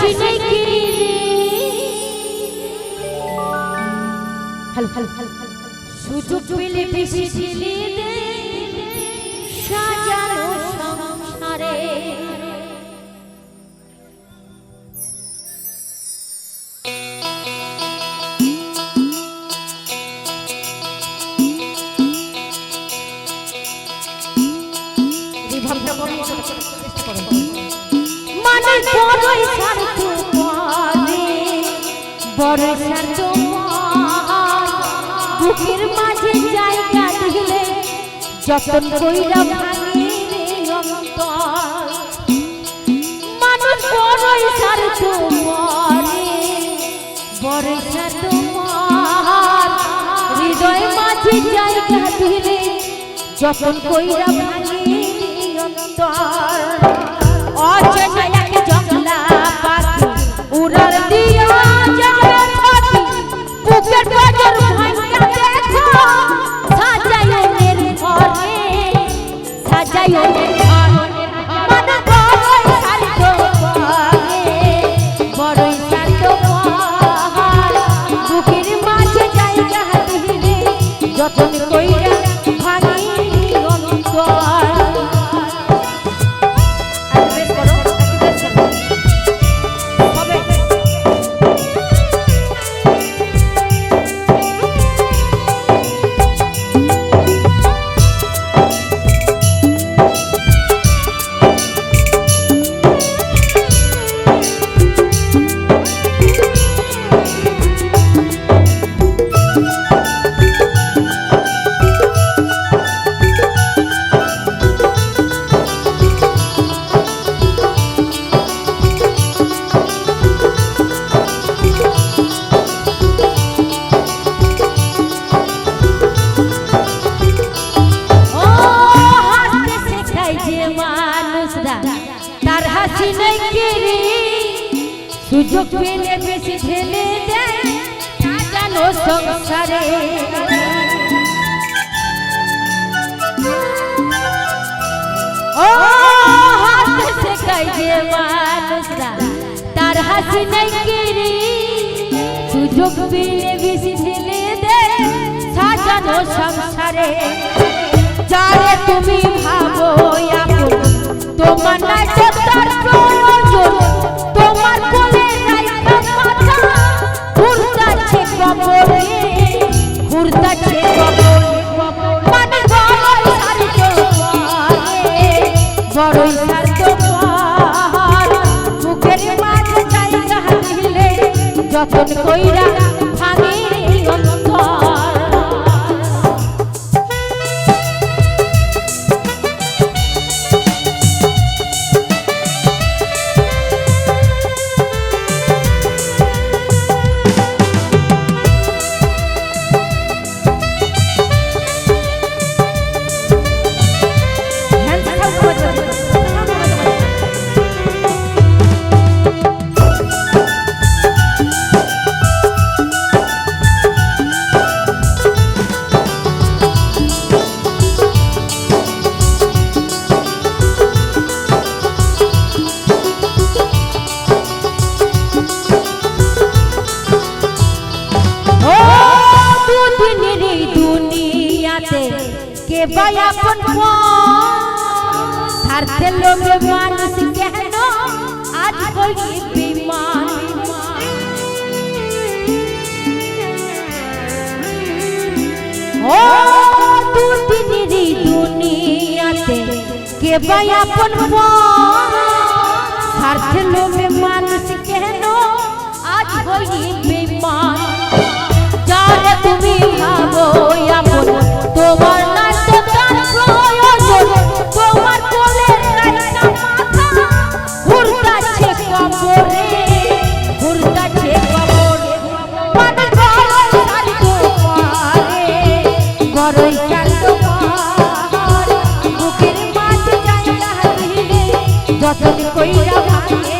হাসিনে কি hello hello hello সুযোগ পেলে বেশি ঢিলে দে সাজানো সংসারে রিভাবটা বড় চেষ্টা করো। মানে বড়ই স্বার্থ পরে বড় স্বার্থ বুকের মাঝে জায়গা দিলে যতন কইরা ভাঙে অন্তর। মানুষ যতন কইরা ভাঙে অন্তর। যতন তার হাসি নেই কেড়ে সুযোগ পেলে বেশি ঠেলে দেয়। সংসারে। ও হাসতে শেখায় যে মানুষরা, তার হাসি নেই কেড়ে সুযোগ পেলে বেশি ঠেলে দেয়। সাজানো সংসারে। যারে তুমি ভাবো আপন তোমার যতন কইরা ভাঙে কে ভাই আপন স্বার্থের লোভে মানুষ কেন? আজ হই বিমান। ও দুদিনের দুনিয়াতে কে ভাই আপন স্বার্থের লোভে মানুষ যতন কইরা ভাঙে